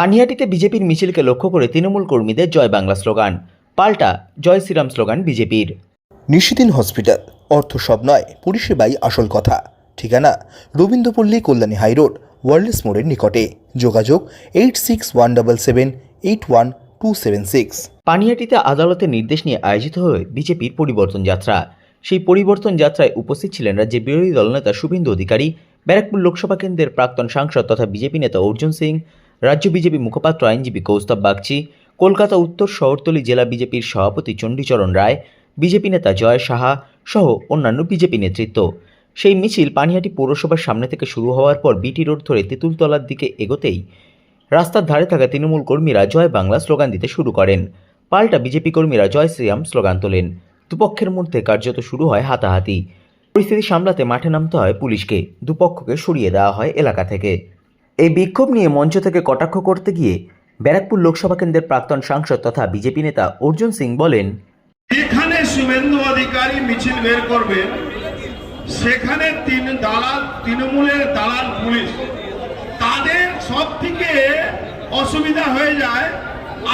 পানিহাটিতে বিজেপির মিছিলকে লক্ষ্য করে তৃণমূল কর্মীদের জয় বাংলা স্লোগান পাল্টা জয় শ্রীরাম স্লোগান বিজেপির। নিশিদিন হসপিটাল অর্থ সব নয় পরিষেবাই আসল কথা। ঠিকানা রবীন্দ্রপল্লী কল্যাণী হাইরোড ওয়ার্ল্ডস মোড়ের নিকটে। যোগাযোগ eight six one double seven eight one two seven six. পানিহাটিতে আদালতের নির্দেশ নিয়ে আয়োজিত হয়ে বিজেপির পরিবর্তন যাত্রা। সেই পরিবর্তন যাত্রায় উপস্থিত ছিলেন রাজ্যের বিরোধী দলনেতা শুভেন্দু অধিকারী ব্যারাকপুর লোকসভা কেন্দ্রের প্রাক্তন সাংসদ তথা বিজেপি নেতা অর্জুন সিং রাজ্য বিজেপি মুখপাত্র আইনজীবী কৌস্তব বাগচি, কলকাতা উত্তর শহরতলি জেলা বিজেপির সভাপতি চণ্ডীচরণ রায়, বিজেপি নেতা জয় সাহা সহ অন্যান্য বিজেপি নেতৃত্ব। সেই মিছিল পানিহাটি পৌরসভার সামনে থেকে শুরু হওয়ার পর বিটি রোড ধরে তেঁতুলতলার দিকে এগোতেই রাস্তার ধারে থাকা তৃণমূল কর্মীরা জয় বাংলা স্লোগান দিতে শুরু করেন। পাল্টা বিজেপি কর্মীরা জয় শ্রীরাম স্লোগান তোলেন। দুপক্ষের মধ্যে কার্যত শুরু হয় হাতাহাতি। পরিস্থিতি সামলাতে মাঠে নামতে হয় পুলিশকে। দুপক্ষকে সরিয়ে দেওয়া হয় এলাকা থেকে। এই বিক্ষোভ নিয়ে মঞ্চ থেকে কটাক্ষ করতে গিয়ে ব্যারাকপুর লোকসভা কেন্দ্রের প্রাক্তন সাংসদ তথা বিজেপি নেতা অর্জুন সিং বলেন যেখানে শুভেন্দু অধিকারী মিছিল বের করবে। সেখানে তিন দালাল, তৃণমূলের দালাল পুলিশ। তাদের সব থেকে অসুবিধা হয়ে যায়,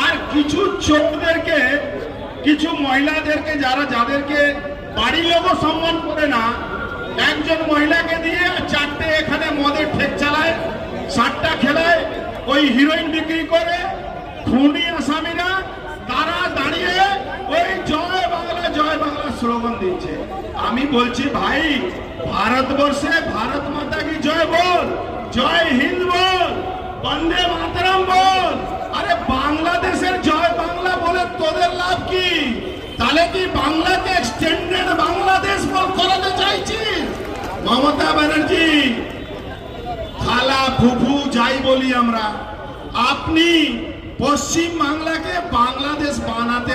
আর কিছু চোরদেরকে, কিছু মহিলাদেরকে যারা যাদেরকে বাড়ির লোকও সম্মান করে না, একজন মহিলাকে দিয়ে চারটে এখানে মদের ঠেক চালায় সাতটা খেলায় ওই হিরোইন বিক্রি করে খুনি আসামিরা তারা দাঁড়িয়ে ওই জয় বাংলা জয় বাংলা স্লোগান দিচ্ছে। আমি বলছি, ভাই, ভারতবর্ষে ভারত মাতা কি জয় বল? জয় হিন্দ বল? বন্দে মাতরম বল? আরে বাংলাদেশের জয় বাংলা বলে তোদের লাভ কি? তাহলে কি বাংলাকে এক্সটেন্ডেড বাংলাদেশ বল করাতে চাইছিস? মমতা ব্যানার্জি ফুফু যাই বলি আমরা। আপনি পশ্চিম বাংলাকে বাংলাদেশ বানাতে